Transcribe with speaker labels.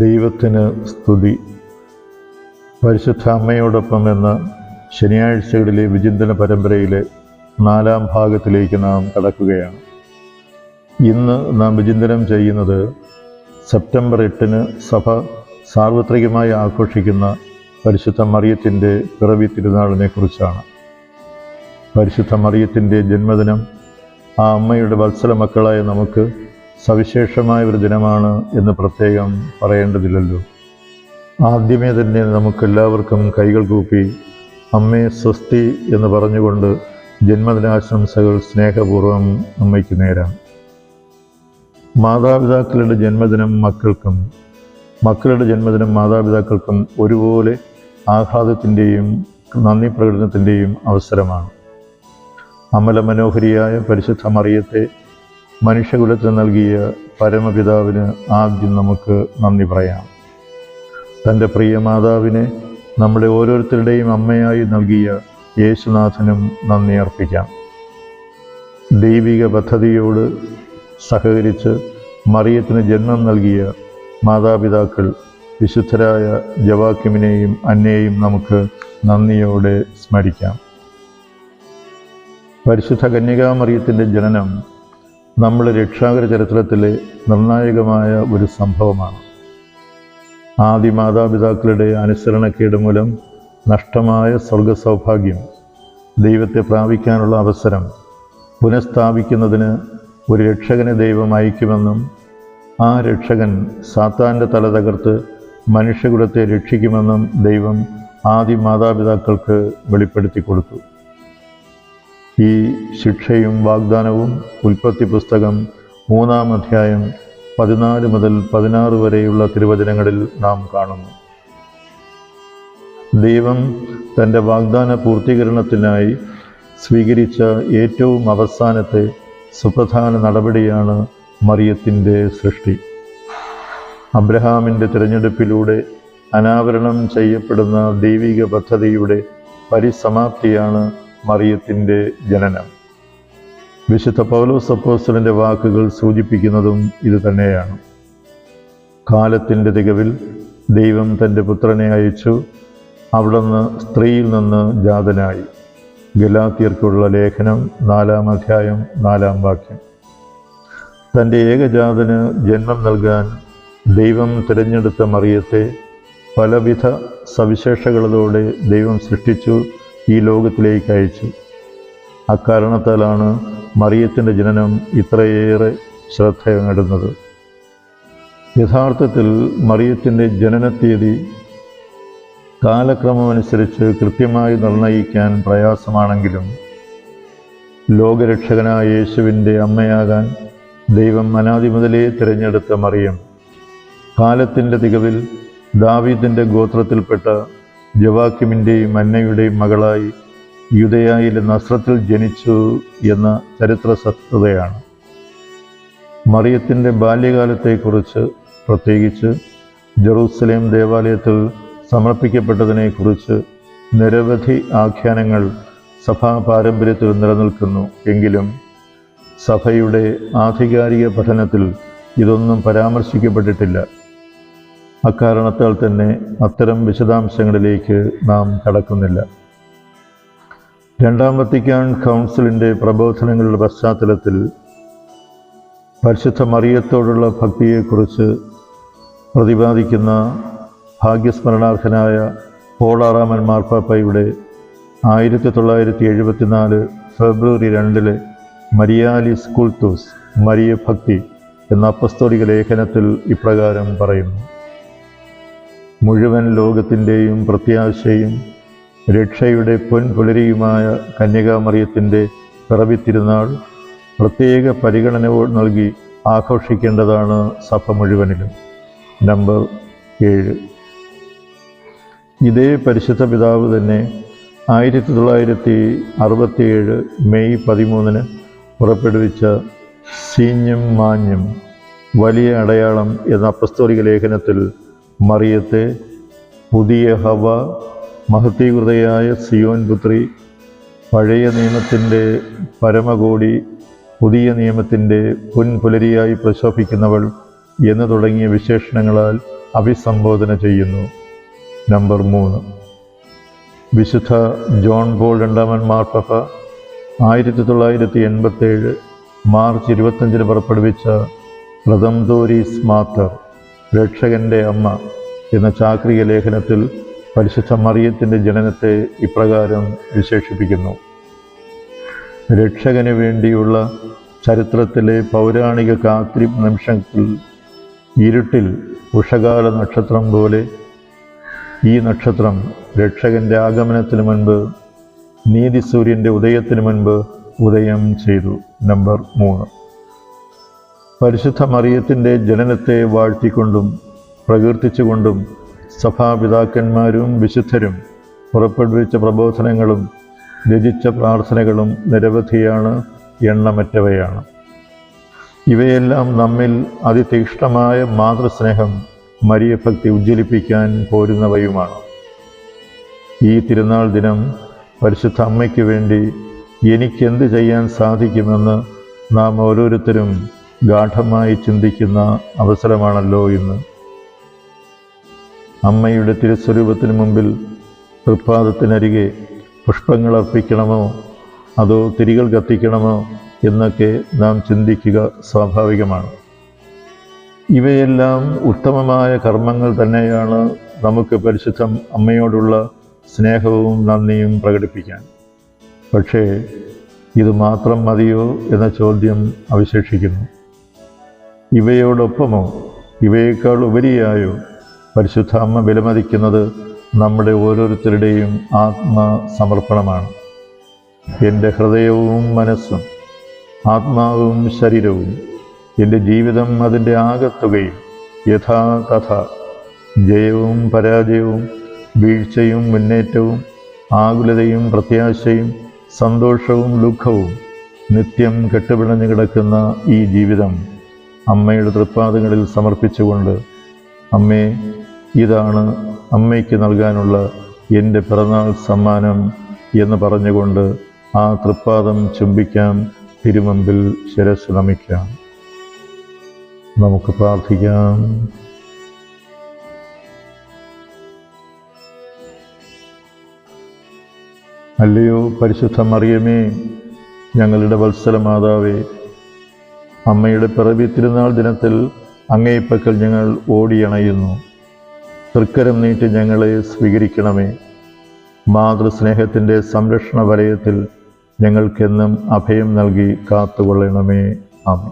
Speaker 1: ദൈവത്തിന് സ്തുതി. പരിശുദ്ധ അമ്മയോടൊപ്പം എന്ന ശനിയാഴ്ചകളിലെ വിചിന്തന പരമ്പരയിലെ നാലാം ഭാഗത്തിലേക്ക് നാം കടക്കുകയാണ്. ഇന്ന് നാം വിചിന്തനം ചെയ്യുന്നത് സെപ്റ്റംബർ എട്ടിന് സഭ സാർവത്രികമായി ആഘോഷിക്കുന്ന പരിശുദ്ധ മറിയത്തിന്റെ പിറവി തിരുനാളിനെ കുറിച്ചാണ്. പരിശുദ്ധ മറിയത്തിന്റെ ജന്മദിനം ആ അമ്മയുടെ വത്സല മക്കളായ നമുക്ക് സവിശേഷമായ ഒരു ദിനമാണ് എന്ന് പ്രത്യേകം പറയേണ്ടതില്ലല്ലോ. ആദ്യമേ തന്നെ നമുക്കെല്ലാവർക്കും കൈകൾ കൂപ്പി അമ്മേ സ്വസ്തി എന്ന് പറഞ്ഞുകൊണ്ട് ജന്മദിനാശംസകൾ സ്നേഹപൂർവം അമ്മയ്ക്ക് നേരാം. മാതാപിതാക്കളുടെ ജന്മദിനം മക്കൾക്കും മക്കളുടെ ജന്മദിനം മാതാപിതാക്കൾക്കും ഒരുപോലെ ആഹ്ലാദത്തിന്റെയും നന്ദി പ്രകടനത്തിന്റെയും അവസരമാണ്. അമല മനോഹരിയായ പരിശുദ്ധ മറിയത്തെ മനുഷ്യകുലത്തിന് നൽകിയ പരമപിതാവിന് ആദ്യം നമുക്ക് നന്ദി പറയാം. തന്റെ പ്രിയ മാതാവിനെ നമ്മുടെ ഓരോരുത്തരുടെയും അമ്മയായി നൽകിയ യേശുനാഥനും നന്ദി അർപ്പിക്കാം. ദൈവിക പദ്ധതിയോട് സഹകരിച്ച് മറിയത്തിന് ജന്മം നൽകിയ മാതാപിതാക്കൾ വിശുദ്ധരായ ജവാക്യമിനെയും അന്നയെയും നമുക്ക് നന്ദിയോടെ സ്മരിക്കാം. പരിശുദ്ധ കന്യകാമറിയത്തിന്റെ ജനനം നമ്മുടെ രക്ഷാകര ചരിത്രത്തിലെ നിർണായകമായ ഒരു സംഭവമാണ്. ആദി മാതാപിതാക്കളുടെ അനുസരണക്കേട് മൂലം നഷ്ടമായ സ്വർഗ സൗഭാഗ്യം ദൈവത്തെ പ്രാപിക്കാനുള്ള അവസരം പുനഃസ്ഥാപിക്കുന്നതിന് ഒരു രക്ഷകനെ ദൈവം അയക്കുമെന്നും ആ രക്ഷകൻ സാത്താന്റെ തല തകർത്ത് മനുഷ്യകുലത്തെ രക്ഷിക്കുമെന്നും ദൈവം ആദി മാതാപിതാക്കൾക്ക് വെളിപ്പെടുത്തി കൊടുത്തു ഈ ശിക്ഷയും വാഗ്ദാനവും ഉൽപ്പത്തി പുസ്തകം മൂന്നാം അധ്യായം പതിനാല് മുതൽ പതിനാറ് വരെയുള്ള തിരുവചനങ്ങളിൽ നാം കാണുന്നു. ദൈവം തന്റെ വാഗ്ദാന പൂർത്തീകരണത്തിനായി സ്വീകരിച്ച ഏറ്റവും അവസാനത്തെ സുപ്രധാന നടപടിയാണ് മറിയത്തിന്റെ സൃഷ്ടി. അബ്രഹാമിന്റെ തിരഞ്ഞെടുപ്പിലൂടെ അനാവരണം ചെയ്യപ്പെടുന്ന ദൈവിക പദ്ധതിയുടെ പരിസമാപ്തിയാണ് മറിയത്തിന്റെ ജനനം. വിശുദ്ധ പൗലോസ് അപ്പോസ്റ്റലിന്റെ വാക്കുകൾ സൂചിപ്പിക്കുന്നതും ഇത് തന്നെയാണ്. കാലത്തിന്റെ തികവിൽ ദൈവം തന്റെ പുത്രനെ അയച്ചു അവിടുന്ന് സ്ത്രീയിൽ നിന്ന് ജാതനായി. ഗലാത്തിയർക്കുള്ള ലേഖനം നാലാം അധ്യായം നാലാം വാക്യം. തന്റെ ഏകജാതന് ജന്മം നൽകാൻ ദൈവം തിരഞ്ഞെടുത്ത മറിയത്തെ പലവിധ സവിശേഷകളോടെ ദൈവം സൃഷ്ടിച്ചു ഈ ലോകത്തിലേക്ക് അയച്ചു. അക്കാരണത്താലാണ് മറിയത്തിന്റെ ജനനം ഇത്രയേറെ ശ്രദ്ധ നേടുന്നത് യഥാർത്ഥത്തിൽ മറിയത്തിന്റെ ജനനത്തീയതി കാലക്രമമനുസരിച്ച് കൃത്യമായി നിർണയിക്കാൻ പ്രയാസമാണെങ്കിലും ലോകരക്ഷകനായ യേശുവിന്റെ അമ്മയാകാൻ ദൈവം അനാദി മുതലേ തിരഞ്ഞെടുത്ത മറിയം കാലത്തിന്റെ തികവിൽ ദാവീദിന്റെ ഗോത്രത്തിൽപ്പെട്ട ജവാക്യമിന്റെയും അന്നയുടെയും മകളായി യുദയായിലെ നസ്രത്തിൽ ജനിച്ചു എന്ന ചരിത്ര സത്യതയാണ് മറിയത്തിന്റെ ബാല്യകാലത്തെക്കുറിച്ച് പ്രത്യേകിച്ച് ജെറൂസലേം ദേവാലയത്തിൽ സമർപ്പിക്കപ്പെട്ടതിനെക്കുറിച്ച് നിരവധി ആഖ്യാനങ്ങൾ സഭാ പാരമ്പര്യത്തിൽ നിലനിൽക്കുന്നു എങ്കിലും സഭയുടെ ആധികാരിക പഠനത്തിൽ ഇതൊന്നും പരാമർശിക്കപ്പെട്ടിട്ടില്ല. അക്കാരണത്താൽ തന്നെ അത്തരം വിശദാംശങ്ങളിലേക്ക് നാം കടക്കുന്നില്ല. രണ്ടാം വത്തിക്കാൻ കൗൺസിലിന്റെ പ്രബോധനങ്ങളുടെ പശ്ചാത്തലത്തിൽ പരിശുദ്ധ മറിയത്തോടുള്ള ഭക്തിയെക്കുറിച്ച് പ്രതിപാദിക്കുന്ന ഭാഗ്യസ്മരണാർഹനായ പോളാറാമൻ മാർപ്പാപ്പയുടെ ആയിരത്തി തൊള്ളായിരത്തി എഴുപത്തിനാല് ഫെബ്രുവരി രണ്ടിലെ മരിയാലി സ്കൂൾത്തൂസ് മരിയ ഭക്തി എന്ന അപ്പസ്തോലിക ലേഖനത്തിൽ ഇപ്രകാരം പറയുന്നു. മുഴുവൻ ലോകത്തിന്റെയും പ്രത്യാശയും രക്ഷയുടെ പൊൻപുലരിയുമായ കന്യകാമറിയത്തിന്റെ പിറവിത്തിരുന്നാൾ പ്രത്യേക പരിഗണന നൽകി ആഘോഷിക്കേണ്ടതാണ് സഭ മുഴുവനിലും. നമ്പർ ഏഴ്. ഇതേ പരിശുദ്ധ പിതാവ് തന്നെ ആയിരത്തി തൊള്ളായിരത്തി അറുപത്തിയേഴ് മെയ് പതിമൂന്നിന് പുറപ്പെടുവിച്ച സീഞ്ഞും മാഞ്ഞും വലിയ അടയാളം എന്ന അപ്പസ്തോലിക ലേഖനത്തിൽ മറിയത്തെ പുതിയ ഹവ മഹത്തീകൃതയായ സിയോൻ പുത്രി പഴയ നിയമത്തിന്റെ പരമകോടി പുതിയ നിയമത്തിന്റെ പുൻപുലരിയായി പ്രശോഭിക്കുന്നവൾ എന്ന് തുടങ്ങിയ വിശേഷണങ്ങളാൽ അഭിസംബോധന ചെയ്യുന്നു. നമ്പർ മൂന്ന്. വിശുദ്ധ ജോൺ പോൾ രണ്ടാമൻ മാർപ്പഹ ആയിരത്തി തൊള്ളായിരത്തി എൺപത്തേഴ് മാർച്ച് ഇരുപത്തഞ്ചിന് പുറപ്പെടുവിച്ച പ്രഥംതോരീസ് മാത്തർ. രക്ഷകന്റെ അമ്മ എന്ന ചാക്രിക ലേഖനത്തിൽ പരിശുദ്ധ മറിയത്തിന്റെ ജനനത്തെ ഇപ്രകാരം വിശേഷിപ്പിക്കുന്നു. രക്ഷകന് വേണ്ടിയുള്ള ചരിത്രത്തിലെ പൗരാണിക കാത്രി നിമിഷത്തിൽ ഇരുട്ടിൽ ഉഷകാല നക്ഷത്രം പോലെ ഈ നക്ഷത്രം രക്ഷകന്റെ ആഗമനത്തിന് മുൻപ് നീതിസൂര്യന്റെ ഉദയത്തിന് മുൻപ് ഉദയം ചെയ്തു. നമ്പർ മൂന്ന്. പരിശുദ്ധ മറിയത്തിന്റെ ജനനത്തെ വാഴ്ത്തിക്കൊണ്ടും പ്രകീർത്തിച്ചുകൊണ്ടും സഭാപിതാക്കന്മാരും വിശുദ്ധരും പുറപ്പെടുവിച്ച പ്രബോധനങ്ങളും രചിച്ച പ്രാർത്ഥനകളും നിരവധിയാണ് എണ്ണമറ്റവയാണ്. ഇവയെല്ലാം നമ്മിൽ അതിതീക്ഷ്ണമായ മാതൃസ്നേഹം മരിയഭക്തി ഉജ്ജ്വലിപ്പിക്കാൻ പോരുന്നവയുമാണ്. ഈ തിരുനാൾ ദിനം പരിശുദ്ധ അമ്മയ്ക്ക് വേണ്ടി എനിക്കെന്ത് ചെയ്യാൻ സാധിക്കുമെന്ന് നാം ഓരോരുത്തരും ഗാഠമായി ചിന്തിക്കുന്ന അവസരമാണല്ലോ ഇന്ന്. അമ്മയുടെ തിരുസ്വരൂപത്തിന് മുമ്പിൽ തൃപ്പാദത്തിനരികെ പുഷ്പങ്ങൾ അർപ്പിക്കണമോ? അതോ തിരികൾ കത്തിക്കണമോ? എന്നൊക്കെ നാം ചിന്തിക്കുക സ്വാഭാവികമാണ്. ഇവയെല്ലാം ഉത്തമമായ കർമ്മങ്ങൾ തന്നെയാണ് നമുക്ക് പരിശുദ്ധ അമ്മയോടുള്ള സ്നേഹവും നന്ദിയും പ്രകടിപ്പിക്കാൻ. പക്ഷേ ഇത് മാത്രം മതിയോ എന്ന ചോദ്യം അവശേഷിക്കുന്നു. ഇവയോടൊപ്പമോ? ഇവയേക്കാൾ ഉപരിയായോ? പരിശുദ്ധ അമ്മ വിലമതിക്കുന്നത് നമ്മുടെ ഓരോരുത്തരുടെയും ആത്മസമർപ്പണമാണ്. എന്റെ ഹൃദയവും മനസ്സും ആത്മാവും ശരീരവും എന്റെ ജീവിതം അതിന്റെ ആകത്തുകയും യഥാതഥ ജയവും പരാജയവും വീഴ്ചയും മുന്നേറ്റവും ആകുലതയും പ്രത്യാശയും സന്തോഷവും ദുഃഖവും നിത്യം കെട്ടുപിണഞ്ഞു കിടക്കുന്ന ഈ ജീവിതം അമ്മയുടെ തൃപ്പാദങ്ങളിൽ സമർപ്പിച്ചുകൊണ്ട് അമ്മേ ഇതാണ് അമ്മയ്ക്ക് നൽകാനുള്ള എന്റെ പിറന്നാൾ സമ്മാനം എന്ന് പറഞ്ഞുകൊണ്ട് ആ തൃപ്പാദം ചുംബിക്കാം തിരുമുമ്പിൽ ശിരസ് നമിക്കാം. നമുക്ക് പ്രാർത്ഥിക്കാം. അല്ലയോ പരിശുദ്ധ മറിയമേ ഞങ്ങളുടെ വത്സല മാതാവേ അമ്മയുടെ പിറവി തിരുനാൾ ദിനത്തിൽ അങ്ങേപ്പക്കൽ ഞങ്ങൾ ഓടിയണയുന്നു. തൃക്കരം നീട്ടി ഞങ്ങളെ സ്വീകരിക്കണമേ. മാതൃസ്നേഹത്തിന്റെ സംരക്ഷണ വലയത്തിൽ ഞങ്ങൾക്കെന്നും അഭയം നൽകി കാത്തുകൊള്ളണമേ. ആമേ